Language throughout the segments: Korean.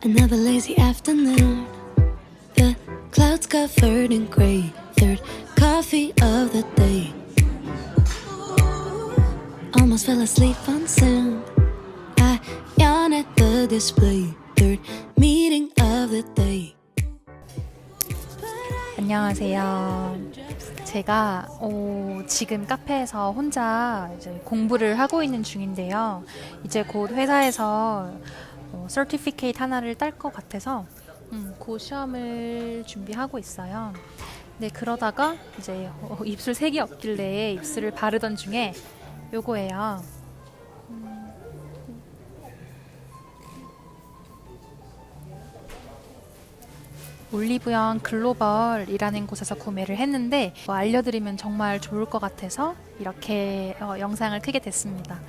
Another lazy afternoon. The clouds covered in gray. Third coffee of the day. Almost fell asleep on sound. I yawn at the display. Third meeting of the day. 안녕하세요. 제가 어, 지금 카페에서 혼자 이제 공부를 하고 있는 중인데요. 이제 곧 회사에서 어, 서티피케이트 하나를 딸 것 같아서 음, 그 시험을 준비하고 있어요. 네, 그러다가 이제 어, 입술 색이 없길래 입술을 바르던 중에 요거예요. 올리브영 글로벌이라는 곳에서 구매를 했는데 뭐 알려드리면 정말 좋을 것 같아서 이렇게 어, 영상을 크게 됐습니다.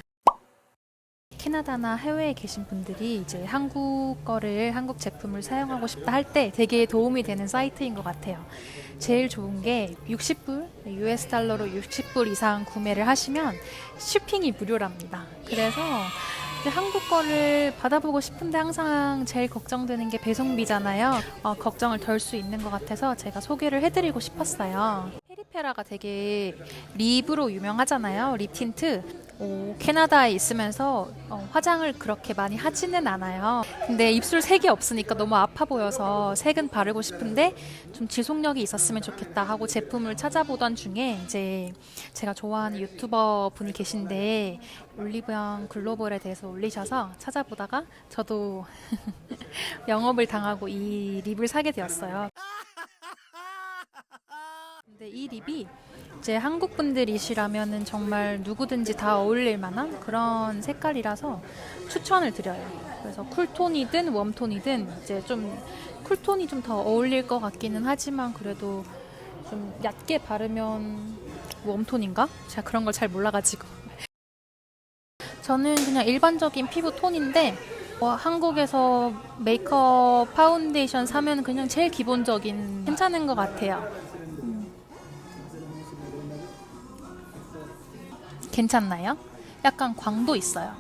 캐나다나 해외에 계신 분들이 이제 한국 거를 한국 제품을 사용하고 싶다 할 때 되게 도움이 되는 사이트인 것 같아요. 제일 좋은 게 60불, US 달러로 60불 이상 구매를 하시면 쇼핑이 무료랍니다. 그래서 한국 거를 받아보고 싶은데 항상 제일 걱정되는 게 배송비잖아요. 어, 걱정을 덜 수 있는 것 같아서 제가 소개를 해드리고 싶었어요. 페리페라가 되게 립으로 유명하잖아요. 립 틴트. 오, 캐나다에 있으면서 어, 화장을 그렇게 많이 하지는 않아요. 근데 입술 색이 없으니까 너무 아파 보여서 색은 바르고 싶은데 좀 지속력이 있었으면 좋겠다 하고 제품을 찾아보던 중에 이제 제가 좋아하는 유튜버 분이 계신데 올리브영 글로벌에 대해서 올리셔서 찾아보다가 저도 영업을 당하고 이 립을 사게 되었어요. 근데 이 립이 이제 한국 분들이시라면은 정말 누구든지 다 어울릴 만한 그런 색깔이라서 추천을 드려요. 그래서 쿨톤이든 웜톤이든 이제 좀 쿨톤이 좀 더 어울릴 것 같기는 하지만 그래도 좀 얕게 바르면 웜톤인가? 제가 그런 걸 잘 몰라가지고. 저는 그냥 일반적인 피부 톤인데 어, 한국에서 메이크업 파운데이션 사면 그냥 제일 기본적인 괜찮은 것 같아요. 괜찮나요? 약간 광도 있어요.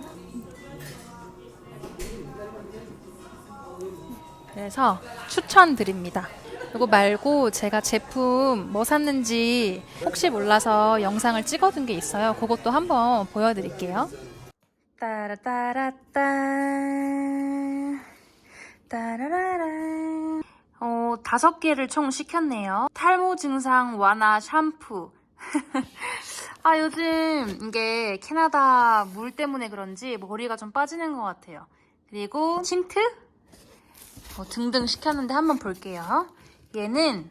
그래서 추천드립니다. 이거 말고 제가 제품 뭐 샀는지 혹시 몰라서 영상을 찍어둔 게 있어요. 그것도 한번 보여드릴게요. 따라따라따 따라라라 어, 다섯 개를 총 시켰네요. 탈모 증상 완화 샴푸. 아, 요즘 이게 캐나다 물 때문에 그런지 머리가 좀 빠지는 것 같아요. 그리고 틴트 어, 등등 시켰는데 한번 볼게요. 얘는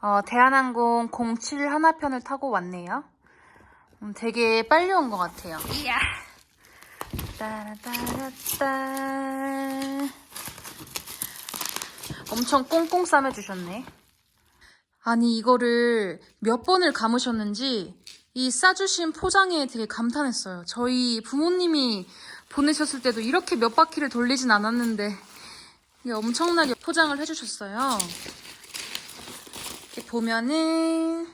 어, 대한항공 07 하나편을 타고 왔네요. 음, 되게 빨리 온 것 같아요. 이야. 따라따라따. 엄청 꽁꽁 싸매주셨네. 아니 이거를 몇 번을 감으셨는지 이 싸주신 포장에 되게 감탄했어요. 저희 부모님이 보내셨을 때도 이렇게 몇 바퀴를 돌리진 않았는데 엄청나게 포장을 해주셨어요. 이렇게 보면은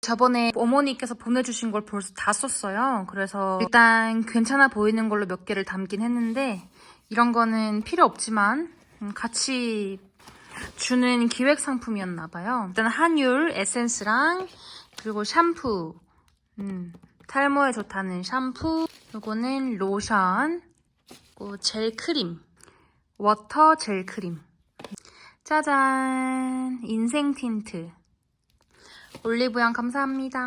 저번에 어머니께서 보내주신 걸 벌써 다 썼어요. 그래서 일단 괜찮아 보이는 걸로 몇 개를 담긴 했는데 이런 거는 필요 없지만 음, 같이 주는 기획 상품이었나 봐요. 일단 한율 에센스랑 그리고 샴푸. 음, 탈모에 좋다는 샴푸. 요거는 로션. 그리고 젤 크림. 워터 젤 크림. 짜잔. 인생 틴트. 올리브영 감사합니다.